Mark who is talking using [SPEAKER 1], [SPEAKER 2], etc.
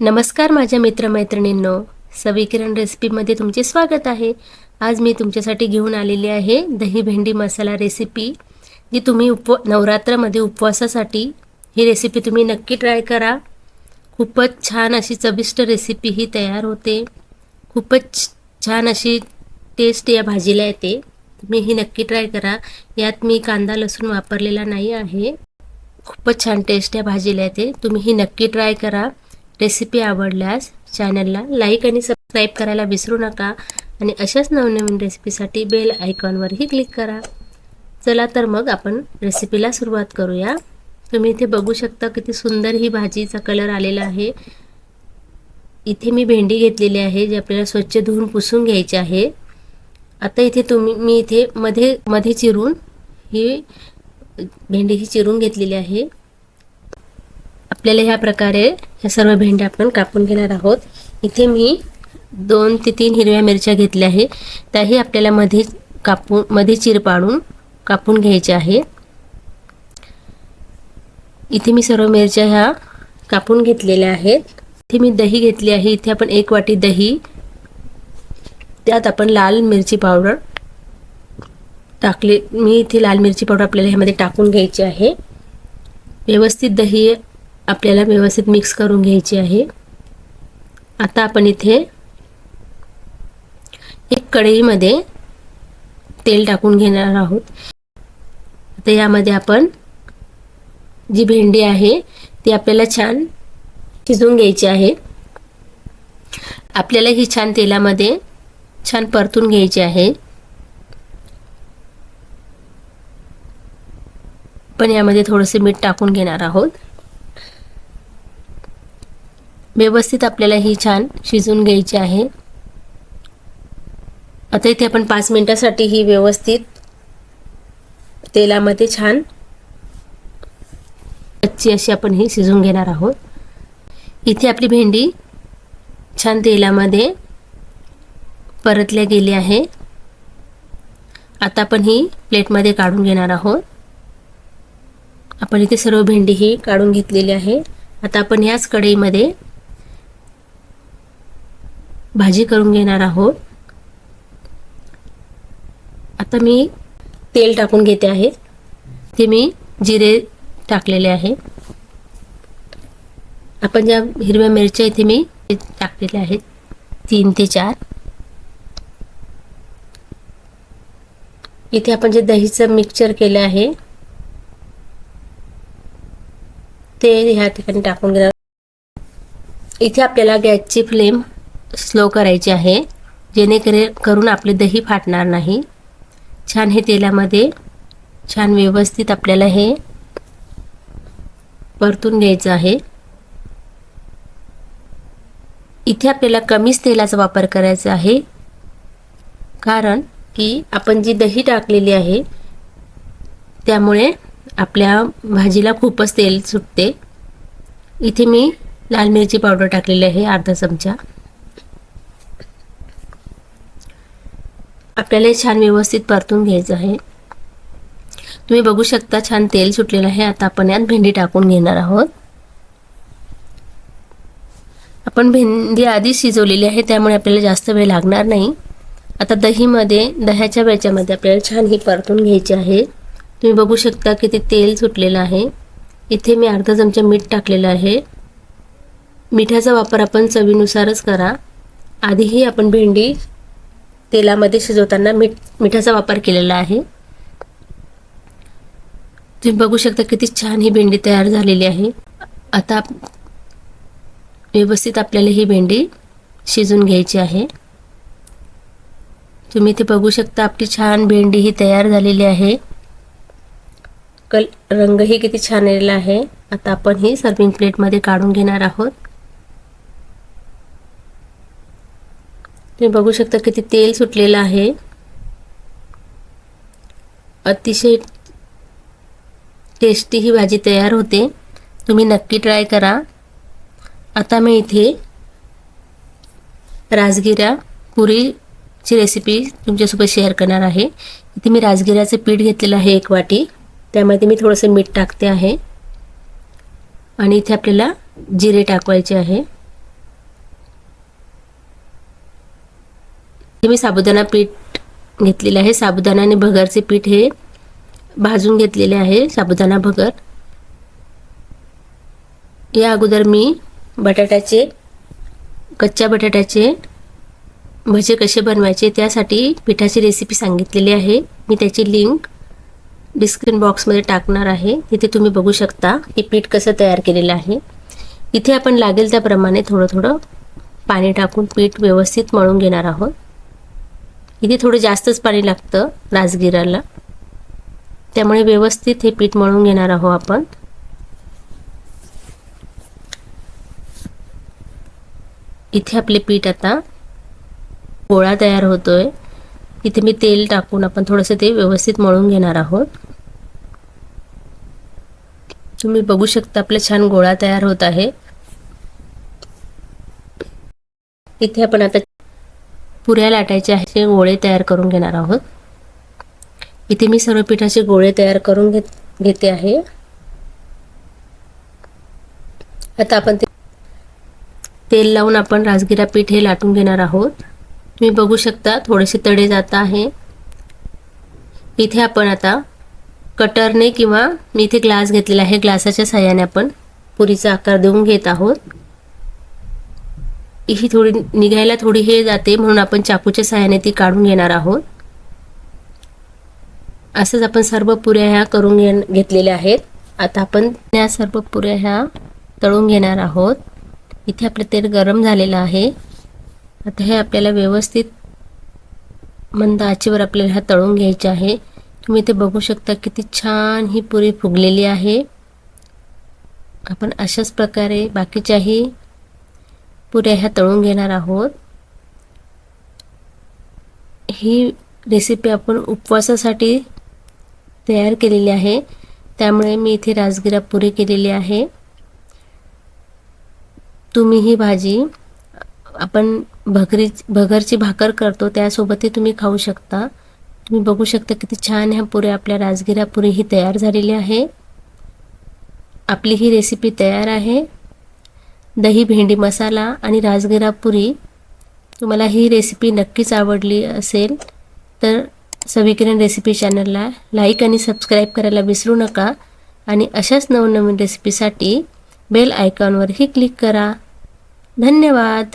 [SPEAKER 1] नमस्कार माझ्या मित्रमैत्रिणींनो. सविकिरण रेसिपीमध्ये तुमचे स्वागत आहे. आज मी तुमच्यासाठी घेऊन आलेली आहे दही भेंडी मसाला रेसिपी जी तुम्ही उप नवरात्रामध्ये उपवासासाठी ही रेसिपी तुम्ही नक्की ट्राय करा. खूपच छान अशी चविष्ट रेसिपी ही तयार होते. खूपच छान अशी टेस्ट या भाजीला येते. तुम्ही ही नक्की ट्राय करा. यात मी कांदा लसूण वापरलेला नाही आहे. खूपच छान टेस्ट या भाजीला येते. तुम्ही ही नक्की ट्राय करा. रेसिपी आवडल्यास चॅनलला लाईक आणि सबस्क्राईब करायला विसरू नका आणि अशाच नवनवीन रेसिपीसाठी बेल आयकॉनवरही क्लिक करा. चला तर मग आपण रेसिपीला सुरुवात करूया. तुम्ही इथे बघू शकता किती सुंदर ही भाजीचा कलर आलेला आहे. इथे मी भेंडी घेतलेली आहे जी आपल्याला स्वच्छ धुवून पुसून घ्यायची आहे. आता इथे तुम्ही मी इथे मध्ये मध्ये चिरून ही भेंडी ही चिरून घेतलेली आहे. आपल्याला ह्या प्रकारे ह्या सर्व भेंड्या आपण कापून घेणार आहोत. इथे मी दोन ते तीन हिरव्या मिरच्या घेतल्या आहे त्याही आपल्याला मध्ये कापून मध्ये चिर पाडून कापून घ्यायच्या आहे इथे मी सर्व मिरच्या ह्या कापून घेतलेल्या आहेत. इथे मी दही घेतली आहे. इथे आपण एक वाटी दही त्यात आपण लाल मिरची पावडर टाकले मी इथे लाल मिरची पावडर आपल्याला ह्यामध्ये टाकून घ्यायची आहे. व्यवस्थित दही आपल्याला व्यवस्थित मिक्स करून घ्यायची आहे. आता आपण इथे एक कढईमध्ये तेल टाकून घेणार आहोत. आता यामध्ये आपण जी भेंडी आहे ती आपल्याला छान शिजवून घ्यायची आहे. आपल्याला ही छान तेलामध्ये छान परतून घ्यायची आहे. पण यामध्ये थोडंसं मीठ टाकून घेणार आहोत. व्यवस्थित आपल्याला ही छान शिजून घ्यायची आहे. आता इथे आपण पाच मिनिटासाठी ही व्यवस्थित तेलामध्ये छान कच्ची अशी आपण ही शिजून घेणार आहोत. इथे आपली भेंडी छान तेलामध्ये परतल्या गेली आहे. आता आपण ही प्लेटमध्ये काढून घेणार आहोत. आपण इथे सर्व भेंडी ही काढून घेतलेली आहे. आता आपण ह्याच कढईमध्ये भाजी करून घेणार आहोत. आता मी तेल टाकून घेते आहे. ते मी जिरे टाकलेले आहे. आपण ज्या हिरव्या मिरच्या इथे मी टाकलेल्या आहेत तीन ते चार. इथे आपण जे दहीचं मिक्सचर केलं आहे ते ह्या ठिकाणी टाकून घेणार इथे आपल्याला गॅसची फ्लेम स्लो करायची आहे. जेणेकरे करून आपले दही फाटणार नाही. छान हे तेलामध्ये छान व्यवस्थित आपल्याला हे परतून घ्यायचं आहे. इथे आपल्याला कमीच तेलाचा वापर करायचा आहे. कारण की आपण जी दही टाकलेली आहे त्यामुळे आपल्या भाजीला खूपच तेल सुटते. इथे मी लाल मिरची पावडर टाकलेली आहे अर्धा चमचा. आपल्याला छान व्यवस्थित परतून घ्यायचं आहे. तुम्ही बघू शकता छान तेल सुटलेलं आहे. आता आपण यात भेंडी टाकून घेणार आहोत. आपण भेंडी आधीच शिजवलेली आहे त्यामुळे आपल्याला जास्त वेळ लागणार नाही. आता दहीमध्ये दह्याच्या वेच्यामध्ये आपल्याला छान ही परतून घ्यायची आहे. तुम्ही बघू शकता की ते तेल सुटलेलं आहे. इथे मी अर्धा चमचा मीठ टाकलेलं आहे. मिठाचा वापर आपण चवीनुसारच करा. आधीही आपण भेंडी तेलामध्ये शिजवताना मीठ मिठाचा वापर केलेला आहे. तुम्ही बघू शकता किती छान ही भेंडी तयार झालेली आहे. आता व्यवस्थित आपल्याला ही भेंडी शिजून घ्यायची आहे. तुम्ही इथे बघू शकता आपली छान भेंडी ही तयार झालेली आहे. कल रंगही किती छान आलेला आहे. आता आपण ही सर्विंग प्लेटमध्ये काढून घेणार आहोत. तुम्ही बघू शकता किती तेल सुटलेलं आहे. अतिशय टेस्टी ही भाजी तयार होते. तुम्ही नक्की ट्राय करा. आता मी इथे राजगिरा पुरीची रेसिपी तुमच्यासोबत शेअर करणार आहे. इथे मी राजगिऱ्याचं पीठ घेतलेलं आहे एक वाटी. त्यामध्ये मी थोडंसं मीठ टाकते आहे. आणि इथे आपल्याला जिरे टाकवायचे आहे. हे मी साबुदाणा पीठ घेतलेलं आहे. साबुदाणा आणि भगरचे पीठ हे भाजून घेतलेले आहे. साबुदाणा भगर. या अगोदर मी बटाट्याचे कच्च्या बटाट्याचे भजे कसे बनवायचे त्यासाठी पिठाची रेसिपी सांगितलेली आहे. मी त्याची लिंक डिस्क्रिप्शन बॉक्समध्ये टाकणार आहे. तिथे तुम्ही बघू शकता की पीठ कसं तयार केलेलं आहे. इथे आपण लागेल त्याप्रमाणे थोडं थोडं पाणी टाकून पीठ व्यवस्थित मळून घेणार आहोत. इथे थोडं जास्तच पाणी लागतं राजगिराला. त्यामुळे व्यवस्थित हे पीठ मळून घेणार आहोत आपण. इथे आपले पीठ आता गोळा तयार होतोय. इथे मी तेल टाकून आपण थोडंसं ते व्यवस्थित मळून घेणार आहोत. तुम्ही बघू शकता आपला छान गोळा तयार होत आहे. इथे आपण आता पुऱ्या लाटायचे असे गोळे तयार करून घेणार आहोत. इथे मी सर्व पिठाचे गोळे तयार करून घेत घेते आहे. आता आपण ते तेल लावून आपण राजगिरा पीठ हे लाटून घेणार आहोत. तुम्ही बघू शकता थोडेसे तडे जात आहे. इथे आपण आता कटरने किंवा मी इथे ग्लास घेतलेला आहे ग्लासाच्या साह्याने आपण पुरीचा आकार देऊन घेत आहोत. ही थोडी निघायला थोडी हे जाते म्हणून आपण चाकूच्या साह्याने ती काढून घेणार आहोत. असंच आपण सर्व पुऱ्या ह्या करून घे घेतलेल्या आहेत. आता आपण या सर्व पुऱ्या ह्या तळून घेणार आहोत. इथे आपलं तेल गरम झालेलं आहे. आता हे आपल्याला व्यवस्थित मंद आचेवर आपल्याला ह्या तळून घ्यायचे आहे. तुम्ही इथे बघू शकता किती छान ही पुरी फुगलेली आहे. आपण अशाच प्रकारे बाकीच्याही पुऱ्या ह्या तळून घेणार आहोत. ही रेसिपी आपण उपवासासाठी तयार केलेली आहे. त्यामुळे मी इथे राजगिरा पुरी केलेली आहे. तुम्ही ही भाजी आपण भगरी भगरची भाकर करतो त्यासोबतही तुम्ही खाऊ शकता. तुम्ही बघू शकता किती छान ह्या पुऱ्या आपल्या राजगिरा पुरी ही तयार झालेली आहे. आपली ही रेसिपी तयार आहे. दही भेंडी मसाला आणि राजगिरा पुरी. तुम्हाला ही रेसिपी नक्कीच आवडली असेल तर सविकिरण रेसिपी चॅनलला लाईक आणि सबस्क्राईब करायला विसरू नका आणि अशाच नवनवीन रेसिपीसाठी बेल आयकॉनवरही क्लिक करा. धन्यवाद!